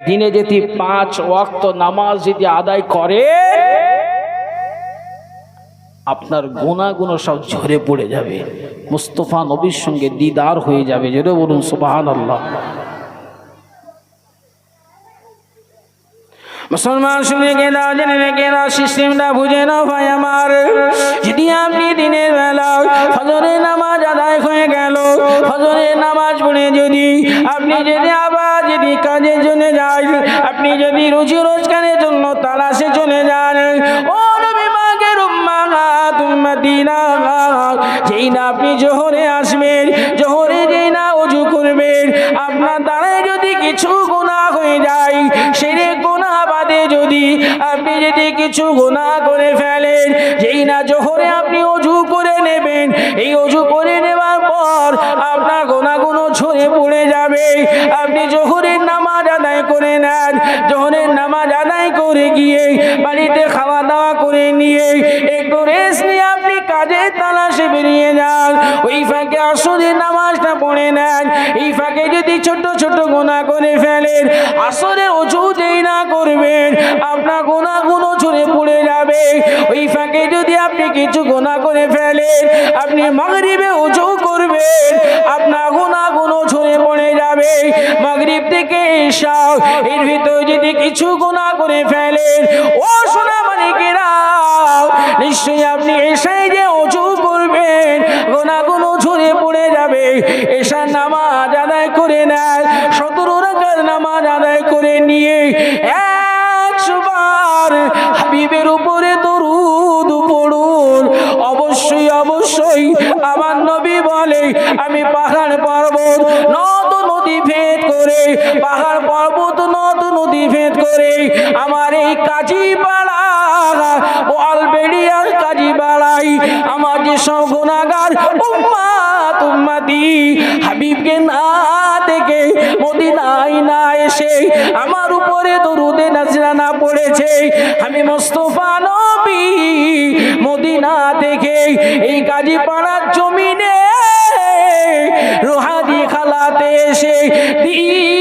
দিনে যদি পাঁচ ওয়াক্ত নামাজ যদি আদায় করে, আপনার গুণাগুণ সব ঝরে পড়ে যাবে। মুস্তফা নবীর সঙ্গে দিদার হয়ে যাবে। জোরে বলুন সুবাহান আল্লাহ মুসলমান শুনে গে না জেনে গে না সিস্টেমটা বুঝে না ভাই আমার। যদি আপনি দিনের বেলা ফজরের নামাজ আদায় হয়ে গেল ফজরের নামাজ পড়ে যদি আপনি যদি আবার যদি কাজের জন্য যান আপনি যদি রুজি রোজগারের জন্য তালাশে চলে যান যেই আপনি জোহরে আসবেন, জোহরে যেই না অজু করবেন, আপনার দ্বারাই যদি কিছু গুনাহ হয়ে যায় সেরে গুনাহ বাদে যদি আপনি যদি কিছু গোনা করে ফেলেন, যেই না জোহরে আপনি অজু করে নেবেন, এই অজু করে নেওয়ার পর আপনার গোনাগুলো ছড়ে পড়ে যাবে। আপনি জোহরের নামাজ আদায় করে নেন, জোহরের নামাজ আদায় করে গিয়ে বাড়িতে খাওয়া দাওয়া করে নিয়ে কাজের বেরিয়ে যান। ওই ফাঁকে আসরের নামাজটা পড়ে নেন। এই ফাঁকে যদি ছোট ছোট গোনা করে ফেলেন, আসরে অজু যেই না করবেন, আপনার গোনাগুলো ছুঁড়ে পড়ে যাবে। ওই ফাঁকে যদি আপনি কিছু গোনা করে ফেলেন, আপনি মাগরিবে অজু করবেন, আপনার গোনাগুলো ছুঁড়ে পড়ে যাবে। মাগরিব থেকে এসা এর ভিতরে যদি কিছু গোনা করে ফেলেন, ও সোনা মানিকেরা নিশ্চয়ই আপনি এসে যে অজু ঝরে পড়ে যাবে। এসার নামাজ আদায় করে নেয়। সতেরো রাখার নামাজ আদায় করে নিয়ে একশো বার হাবিবের উপরে দরুদ পড়ুন। অবশ্যই অবশ্যই আমার নবী বলে, আমি পাহাড় পর্বত, নদ নদী ভেদ করে, পাহাড় পর্বত, নদ নদী ভেদ করে, আমার এই কাজী পাড়া বল বেড়িয়ার কাজী বাড়াই আমার যে সব গুণাগার উম্মা তুম্মাদি হাবিবকে না দেখে মদিনাই না এসে আমার উপরে দরুদে নাজরানা পড়েছে। আমি মোস্তফা নবী মদিনা থেকে এই কাজী পাড়ার জমিনে রোহাদি খালাতে এসে দিদার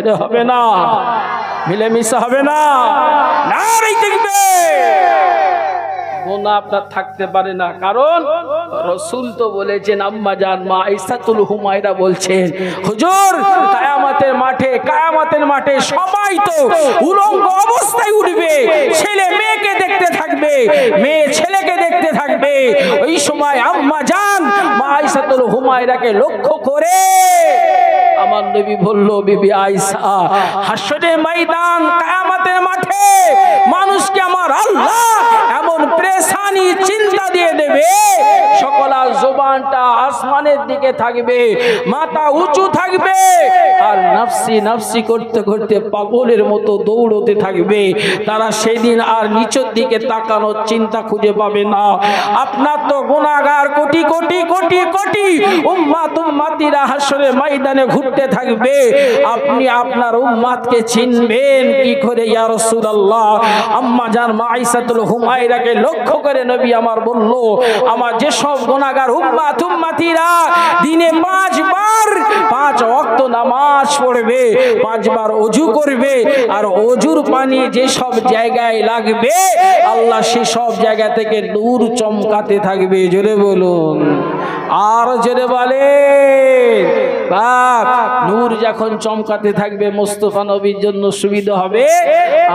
যেতে হবে না। মিলেমিশে হবে না। না দেখবে। গোনা আপনার থাকতে পারে না। কারণ রসুল তো বলেছেন, আম্মা জান মা ইসাতুল হুমায়রা বলছেন, হুজুর, কায়ামাতের মাঠে কায়ামাতের মাঠে সবাই তো উলঙ্গ অবস্থায় উঠবে। ছেলে মেয়েকে দেখতে থাকবে। মেয়ে ছেলেকে দেখতে থাকবে। ওই সময় আম্মা জান মা ইসাতুল হুমায়রাকে লক্ষ্য করে আমার নবী বলল বিবি আইসা হাসরে ময়দান কায়ামাতের মাঠে মানুষকে আমার আল্লাহ এমন প্রেসানি চিন্তা দিয়ে দেবে। সকলা জোবানটা আসমানের দিকে থাকবে, মাথা উঁচু থাকবে, আর নাফসি নাফসি করতে করতে পাগলের মতো দৌড়তে থাকবে। তারা সেদিন আর নিচের দিকে তাকানোর চিন্তা খুঁজে পাবে না। আপনার তো গুণাগার কোটি কোটি কোটি কোটি উম্মাত উম্মাতিরা হাসরে ময়দানে ঘুরতে থাকবে। আপনি আপনার উম্মাতকে চিনবেন কি করে, ইয়া রাসূলুল্লাহ। আম্মা জান মাইসাতুল হুমায়রাকে লক্ষ্য করে নবী আমার বলল, আমার যে সব গুনাহগার উম্মাত উম্মাতিরা দিনে পাঁচবার, পাঁচ ওয়াক্ত নামাজ পড়বে, পাঁচবার অজু করবে, আর অজুর পানি যে সব জায়গায় লাগবে, আল্লাহ সে সব জায়গা থেকে দূর চমকাতে থাকবে। জোরে বলুন। আর জোরে বলে বাপ নূর যখন চমকাতে থাকবে, মোস্তফা নবীর জন্য সুবিধা হবে।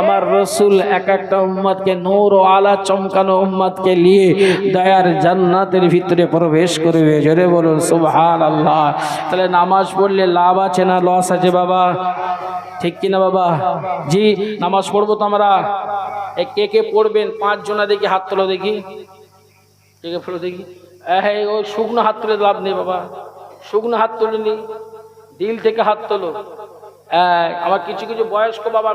আমার রসুল এক একটা উম্মাদকে নূর ও আলা চমকানো উম্মাদকে নিয়ে দয়ার জান্নাতের ভিতরে প্রবেশ করবে। জোরে বলুন সুবহান আল্লাহ তাহলে নামাজ পড়লে লাভ আছে না লস আছে বাবা? ঠিক কিনা বাবা? জি, নামাজ পড়ব তো আমরা। কে কে পড়বেন? পাঁচ জনা দেখি, হাত তোলো দেখি। কে কে পড়ো দেখি? হ্যাঁ ওই শুকনো হাত তুলে লাভ নেই বাবা। শুকনো হাত তুলিনি দিল থেকে হাত তোলো। হ্যাঁ, আমার কিছু কিছু বয়স্ক বাবা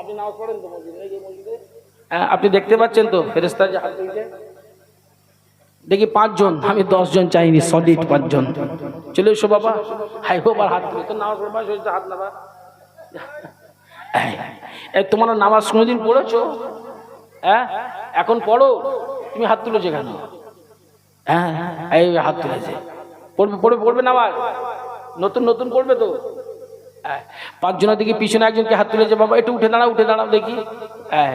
আপনি নামাজ পড়েন তো হ্যাঁ, আপনি দেখতে পাচ্ছেন তো ফেরেস্তা যে হাত তুলছে। দেখি পাঁচজন আমি দশজন চাইনি সলিড পাঁচজন। চলে এসো বাবা। হাই বাবার হাত তুলে। তো নামাজ পড়বা হয়েছে হাত নাবা তোমার নামাজ কোনোদিন পড়েছো? হ্যাঁ এখন পড়ো। তুমি হাত তুলেছো কেন? হ্যাঁ এই হাত তুলেছে। পড়বে পড়বে পড়বে না আবার নতুন নতুন পড়বে তো। হ্যাঁ পাঁচজনের দিকে পিছনে একজনকে হাত তুলেছে, বাবা, একটু উঠে দাঁড়াও উঠে দাঁড়াও দেখি। হ্যাঁ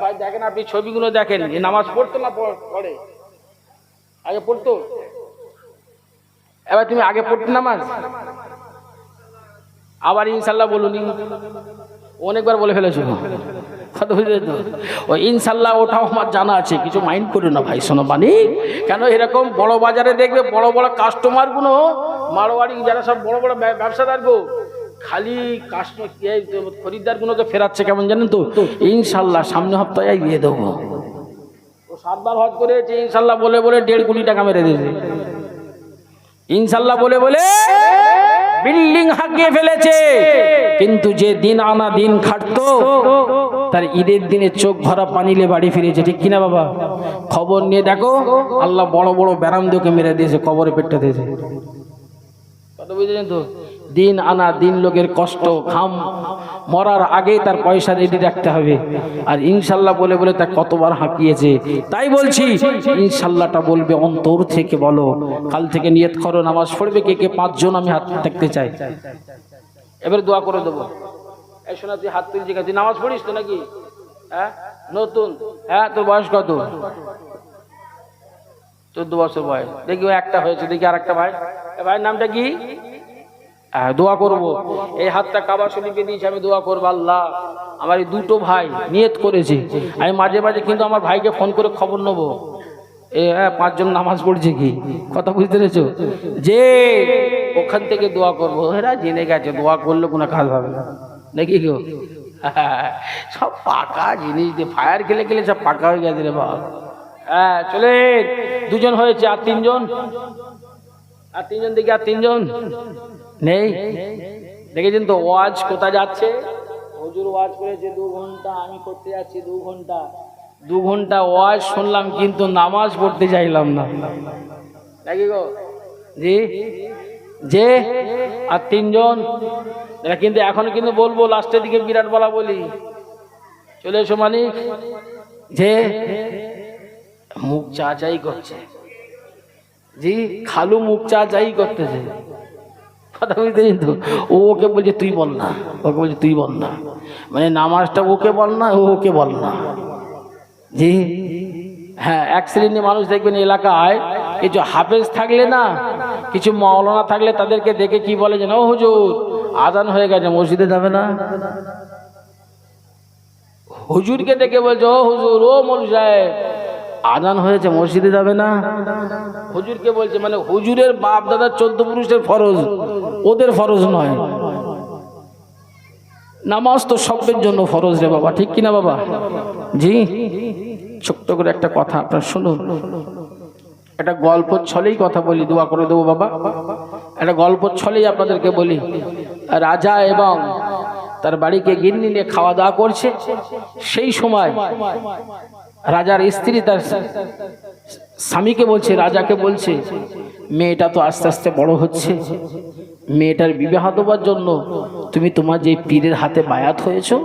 ভাই দেখেন আপনি ছবিগুলো দেখেন, এ নামাজ পড়তো না পড়ে আগে পড়তো? এবার তুমি আগে পড়তে নামাজ? আবার ইনশাল্লাহ বলুন। অনেকবার বলে ফেলেছো। ওই ইনশাল্লাহ ওটাও আমার জানা আছে। কিছু মাইন্ড করো না ভাই, শোনো বানি কেন এরকম বড় বাজারে দেখবে বড় বড় কাস্টমারগুলো মারোয়ারি, যারা সব বড় বড় ব্যবসাদার গো, খালি কাস্টমার খরিদ্দারগুলোকে ফেরাচ্ছে কেমন জানেন তো? ইনশাল্লাহ সামনে সপ্তাহে দিয়ে দেবো। ও সাতবার হজ করেছে, ইনশাল্লাহ বলে বলে দেড় কোটি টাকা মেরে দিয়েছে। ইনশাল্লাহ বলে বলে বিল্ডিং হাঁকিয়ে ফেলেছে। কিন্তু যে দিন আনা দিন খাটত, তার ঈদের দিনে চোখ ভরা পানিলে বাড়ি ফিরেছে। ঠিক কিনা বাবা? খবর নিয়ে দেখো, আল্লাহ বড় বড় ব্যারাম মেরে দিয়েছে, কবরে পেটটা দিয়েছে। কথা বুঝলেন তো? দিন আনা দিন লোকের কষ্ট, ঘাম। মরার আগেই তার পয়সা রেডি রাখতে হবে। আর ইনশাল্লাহ বলে বলে তা কতবার হাঁকিয়েছে। তাই বলছি, ইনশাল্লাহটা বলবে অন্তর থেকে বলো। কাল থেকে নিয়ত করো, নামাজ পড়বে কে কে, পাঁচজন আমি হাত দেখতে চাই। এবার দোয়া করে দেবো। এই শোনা, তুই হাত তুলছি তুই নামাজ পড়িস তো নাকি? হ্যাঁ? নতুন? হ্যাঁ তোর বয়স কত? চোদ্দ বছর বয়স। দেখি একটা হয়েছে, দেখি আর একটা ভাই ভাইয়ের নামটা কি? দোয়া করব। এই হাতটা কাবা শরীফে দিয়েছি, আমি দোয়া করব আল্লাহ। আমার এই দুটো ভাই নিয়ত করেছে। আমি মাঝে মাঝে কিন্তু আমার ভাইকে ফোন করে খবর নেব। হ্যাঁ পাঁচজন নামাজ পড়ছে কি? কথা বুঝতে পেরেছ? যে ওখান থেকে দোয়া করব। এরা জেনে গেছে, দোয়া করলে কোনো কাজ হবে না। নাকি গো? সব পাকা জিনিস দিয়ে ফায়ার খেলে খেলে সব পাকা হয়ে গেছে রে বাবা। হ্যাঁ চলে দুজন হয়েছে আর তিনজন? আর তিনজন দেখি আর তিনজন? নেই? দেখেছেন তো ওয়াজ কোথায় যাচ্ছে? হজুর ওয়াজ করেছে দু ঘণ্টা আমি করতে যাচ্ছি দু ঘণ্টা। দু ঘণ্টা ওয়াজ শুনলাম কিন্তু নামাজ পড়তে চাইলাম না। নাকি গো? জি? যে? আর তিনজন? এরা কিন্তু এখন কিন্তু বলব লাস্টের দিকে বিরাট বলা বলি। চলে এসো মালিক। যে? মুখ চাচাই করছে। জি, খালু মুখ চা যাই করতেছে কথা ও ওকে বলছে, তুই বল না। ওকে বলছে, তুই বল না। মানে নামাজটা ওকে বল না, ও ওকে বল না। জি হ্যাঁ এক শ্রেণির মানুষ দেখবেন এলাকায় কিছু হাফেজ থাকলে না, কিছু মাওলানা থাকলে তাদেরকে দেখে কি বলে যে ও হুজুর, আজান হয়ে গেছে, মসজিদে যাবে না? হুজুরকে দেখে বলছে, ও হুজুর, ও সাহেব আজান হয়েছে, মসজিদে যাবে না? হুজুরকে বলছে মানে হুজুরের বাপ দাদার চোদ্দ পুরুষের ফরজ, ওদের ফরজ নয়। নামাজ তো সবের জন্য ফরজ রে বাবা, ঠিক কিনা বাবা? জি? ছোট্ট করে একটা কথা আপনার শুনুন। একটা গল্প ছলেই কথা বলি, দোয়া করে দেবো বাবা। একটা গল্প ছলেই আপনাদেরকে বলি। রাজা এবং তার বাড়িকে গিন্নি নিয়ে খাওয়া দাওয়া করছে, সেই সময় রাজার স্ত্রী তার স্বামীকে বলছে, রাজাকে বলছে, মেয়েটা তো আস্তে আস্তে বড় হচ্ছে। মেয়েটার বিবাহ দেওয়ার জন্য তুমি তোমার যে পীরের হাতে বায়াত হয়েছো,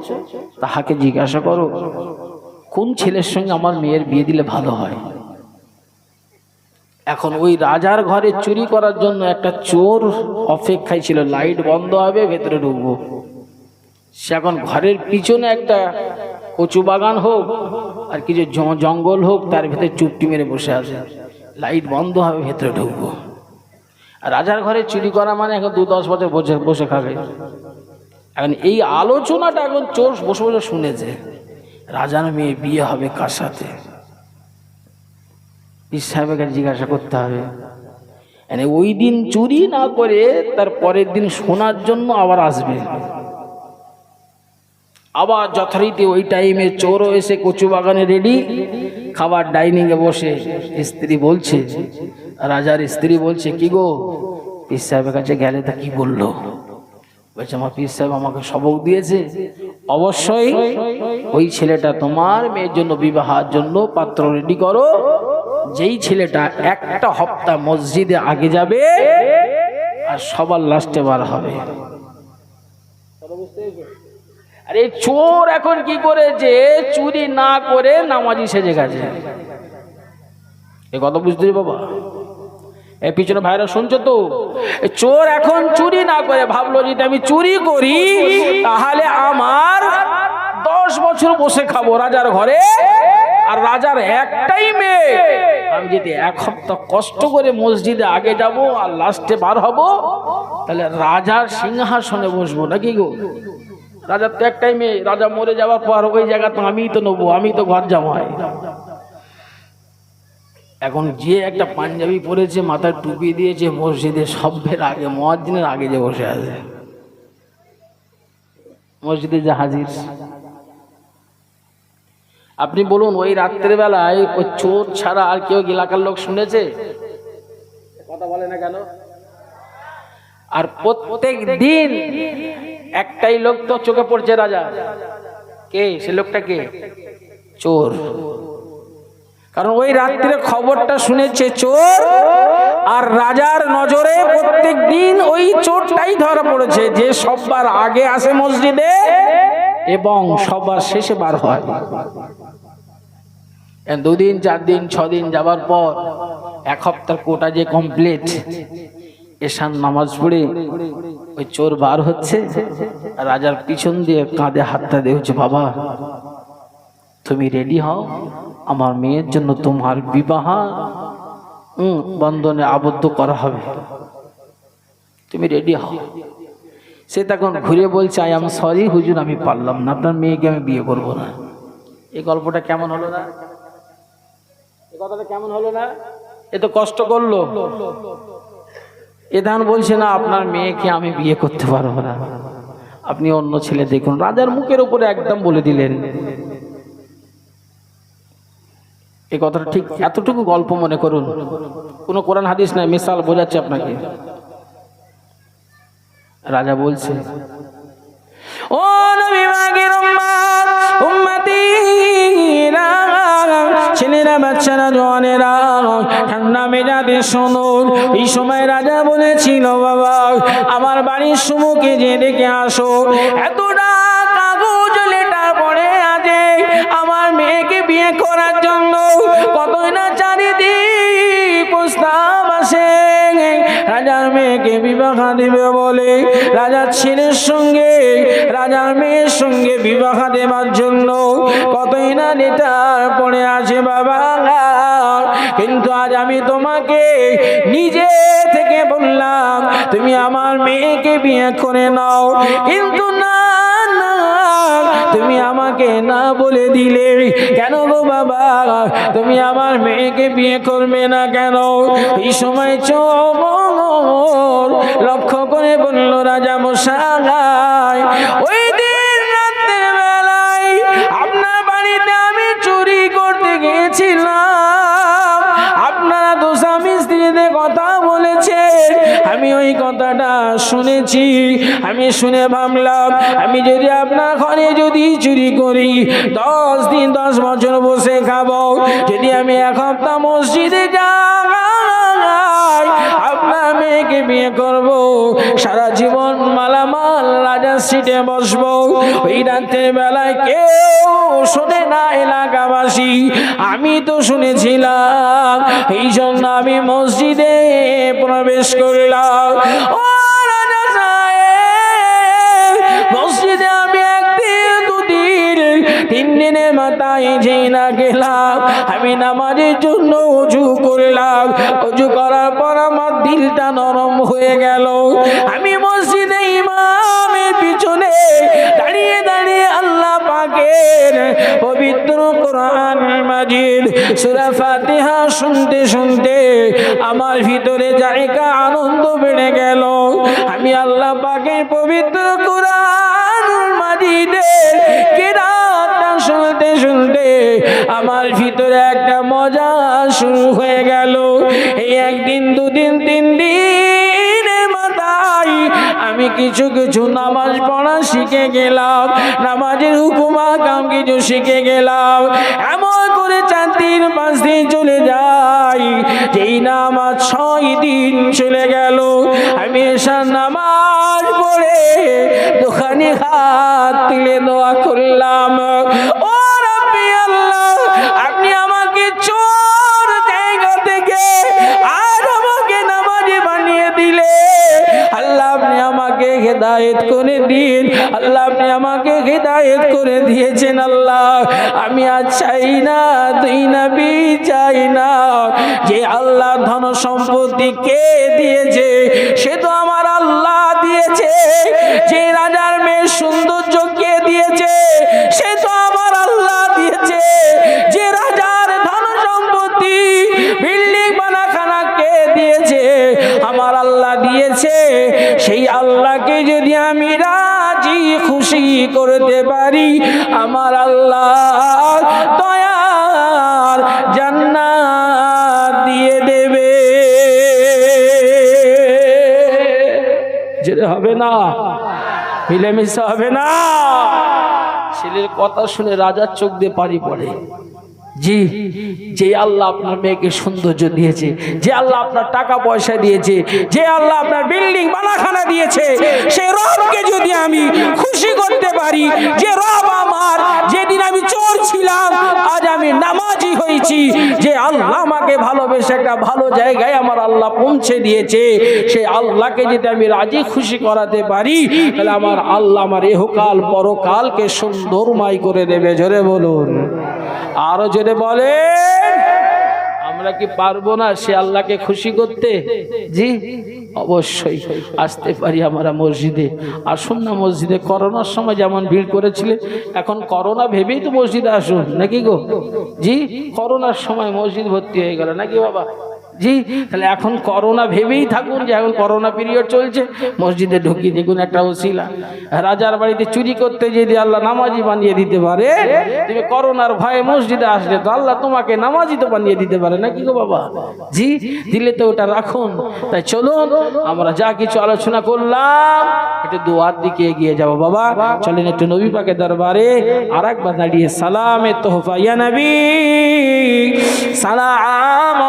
তাহাকে জিজ্ঞাসা করো, কোন ছেলের সঙ্গে আমার মেয়ের বিয়ে দিলে ভালো হয়? এখন ওই রাজার ঘরে চুরি করার জন্য একটা চোর অপেক্ষায় ছিল, লাইট বন্ধ হবে, ভেতরে ঢুকবো। সে এখন ঘরের পিছনে একটা কচু বাগান হোক আর কিছু জঙ্গল হোক, তার ভেতরে চুপটি মেরে বসে আছে। লাইট বন্ধ হবে, ভেতরে ঢুকবো। আর রাজার ঘরে চুরি করা মানে এখন দু দশ বছর বসে বসে খাবে। এখন এই আলোচনাটা এখন চোর বসে বসে শুনেছে। রাজার মেয়ে বিয়ে হবে কার সাথে? পীর সাহেবের জিজ্ঞাসা করতে হবে। মানে ওই দিন চুরি না করে তার পরের দিন শোনার জন্য আবার আসবে। আবার যথারীতি ওই টাইমে চোরও এসে কচু বাগানে রেডি খাবার ডাইনিং এ বসে। স্ত্রী বলছে, রাজার স্ত্রী বলছে, কি গো, পীর সাহেবের কাছে গেলে তা কি বলল? বলছে, আমার পীর সাহেব আমাকে সবক দিয়েছে। অবশ্যই ওই ছেলেটা তোমার মেয়ের জন্য, বিবাহের জন্য পাত্র রেডি করো। যেই ছেলেটা একটা হপ্তাহ মসজিদে আগে যাবে, আর সবার লাস্টে বার হবে। আরে চোর এখন কি করেছে? চুরি না করে নামাজি সেজে গেছে। এ কথা বুঝতে বাবা? এ পিছনে ভাইরা শুনছো তো? চোর এখন চুরি না করে ভাবলো, যদি আমি চুরি করি, তাহলে আমার দশ বছর বসে খাব রাজার ঘরে, আর রাজার একটাই মেয়ে। আমি যদি এক সপ্তাহ কষ্ট করে মসজিদে আগে যাব আর লাস্টে বার হব, তাহলে রাজার সিংহাসনে বসবো নাকি গো? রাজার তো একটাই মেয়ে রাজা মরে যাওয়ার পর ওই জায়গা তো আমিই তো নেব আমি তো ঘর জামাই। এখন যে একটা পাঞ্জাবি পরেছে মাথায় টুপি দিয়েছে মসজিদে সভ্যের আগে মহাজিনের আগে যে বসে আছে। মসজিদে যে হাজির। আপনি বলুন ওই রাত্রেবেলায় ওই চোর ছাড়া আর কেউ এলাকার লোক শুনেছে? কথা বলে না কেন? আর প্রত্যেক দিন একটাই লোক তো চোখে পড়ছে রাজা। কে? সে লোকটা কে? চোর। কারণ ওই রাত্রে খবরটা শুনেছে চোর, আর রাজার নজরে প্রত্যেক দিন ওই চোরটাই ধরা পড়েছে, যে সববার আগে আসে মসজিদে এবং সবার শেষে বার হয়। দুদিন চার দিন ছ দিন যাবার পর এক সপ্তাহ কোটা যে কমপ্লিট এশান নামাজ পড়ে ওই চোর বার হচ্ছে রাজার পিছন দিয়ে কাঁধে হাতটা দিয়েছে বাবা, তুমি রেডি হও? আমার মেয়ের জন্য তোমার বিবাহ বন্ধনে আবদ্ধ করা হবে। তুমি রেডি হও? সে তখন ঘুরে বলছে আই এম সরি হুজুর, আমি পারলাম না। আপনার মেয়েকে আমি বিয়ে করব না। এই গল্পটা কেমন হলো না? এই কথাটা কেমন হলো না? এ তো কষ্ট করল। এধান বলছে, না, আপনার মেয়েকে আমি বিয়ে করতে পারব না। আপনি অন্য ছেলে দেখুন। রাজার মুখের উপরে একদম বলে দিলেন। এই কথাটা ঠিক এতটুকু গল্প মনে করুন। কোনো কোরআন হাদিস নাই, মিসাল বোঝাচ্ছে আপনাকে। রাজা বলছে, ও নবী ছেলেরা বাচ্চারা জোয়ানেরা, ঠান্ডা মেজাজে শুনুন এই সময় রাজা বলেছিল, বাবা, আমার বাড়ির সুমুখে যে দেখে আসো। এতটা কাগজ লেটার পড়ে আছে। আমার মেয়েকে বিয়ে করার জন্য কতই না চারিদিক প্রস্তাব আসে। রাজার মেয়েকে বিবাহ বলে রাজার ছেলের সঙ্গে। রাজার মেয়ের সঙ্গে বিবাহ দেবার জন্য কতই না লেটার পড়ে আছে বাবা। কিন্তু আজ আমি তোমাকে নিজে থেকে বললাম, তুমি আমার মেয়েকে বিয়ে করে নাও। কিন্তু না তুমি আমাকে না বলে দিলে, কেন গো বাবা? তুমি আমার মেয়েকে বিয়ে করবে না কেন? এই সময় চমর লক্ষ্য করে বলল, রাজা মশালাই ওই দিন রাতের বেলায় আপনার বাড়িতে আমি চুরি করতে গিয়েছিলাম। আমি ওই কথাটা শুনেছি। আমি শুনে ভাবলাম, আমি যদি আপনার ঘরে যদি চুরি করি, দশ দিন, দশ বছর বসে খাব, যদি আমি এক হপ্তাহ মসজিদে যাই সিটে বসবো। ওই রাতের বেলায় কেউ শোনে না এলাকাবাসী। আমি তো শুনেছিলাম এই জন্য আমি মসজিদে প্রবেশ করলাম। মসজিদে আমি একদিন, দুদিন তিন দিনের মাথায় যেই না গেলাম। আমি নামাজের জন্য উজু করলাম। উজু করার পর আমার দিলটা নরম হয়ে গেল। আমি পবিত্র কোরআন মাজিদ। সূরা ফাতিহা শুনতে শুনতে আমার ভিতরে জায়গা আনন্দ বেড়ে গেল। আমি আল্লাহ পাকের পবিত্র কোরআন মাজিদের কেরাতটা শুনতে শুনতে আমার ভিতরে একটা মজা শুরু হয়ে গেল। এই একদিন, দুদিন, তিন দিন আমি কিছু কিছু নামাজ পড়া শিখে গেলাম। নামাজের হুকুমা কাম কিছু শিখে গেলাম। এমন করে চার দিন, পাঁচ দিন চলে যাই। যেই নামাজ ছয় দিন চলে গেল। আমি এসার নামাজ পড়ে দোকানে হাত তুলে দোয়া করলাম। হেদায়েত করে দিন। আল্লাহ, আপনি আমাকে হেদায়েত করে দিয়েছেন, আল্লাহ। আমি আর চাই না, দুই নবী চাই না। যে আল্লাহ ধন সম্পত্তি কে দিয়েছে, সে তো আমার আল্লাহ দিয়েছে। যে রাজার মেয়ে সৌন্দর্য কে করতে পারি। আমার আল্লাহ দয়ার জান্নাত দিয়ে দেবে। যেতে হবে না? মিলেমিশে হবে না? ছেলের কথা শুনে রাজার চোখ দিয়ে পারি পড়ে। জি, যে আল্লাহ আপনার মেয়েকে সৌন্দর্য দিয়েছে, যে আল্লাহ আপনার টাকা পয়সা দিয়েছে, যে আল্লাহ আপনার বিল্ডিং বানাখানা দিয়েছে সে রবকে যদি আমি খুশি করতে পারি, যে রব আমার যেদিন আমি চোর ছিলাম, আজ আমি নামাজি হয়েছি। যে আল্লাহ আমাকে ভালোবেসে একটা ভালো জায়গায় আমার আল্লাহ পৌঁছে দিয়েছে। সেই আল্লাহকে যদি আমি রাজি খুশি করাতে পারি, তাহলে আমার আল্লাহ আমার এহকাল পরকালকে সুন্দরময় করে দেবে। জোরে বলুন। আরও জোরে বলেন। আমরা কি পারব না সে আল্লাহকে খুশি করতে? জি, অবশ্যই। আসতে পারি আমরা মসজিদে। আসুন না মসজিদে। করোনার সময় যেমন ভিড় করেছিলে, এখন করোনা ভেবেই তো মসজিদে আসুন। নাকি গো? জি, করোনার সময় মসজিদ ভর্তি হয়ে গেল। নাকি বাবা? জি, তাহলে এখন করোনা ভেবেই থাকুন যে এখন করোনা পিরিয়ড চলছে। মসজিদে ঢুকিয়ে দেখুন একটা ওসিলা। রাজার বাড়িতে চুরি করতে যদি আল্লাহ নামাজি বানিয়ে দিতে পারে। তুমি করোনার ভয়ে মসজিদে আসলে তো আল্লাহ তোমাকে নামাজি তো বানিয়ে দিতে পারে নাকি গো বাবা? জি, দিলে তো ওটা রাখুন। তাই চলুন, আমরা যা কিছু আলোচনা করলাম, একটু দোয়ার দিকে এগিয়ে যাব বাবা। চলেন একটু নবী পাকে দরবারে আর একবার দাঁড়িয়ে সালামে তোহফা। ইয়া নবী, সালাম।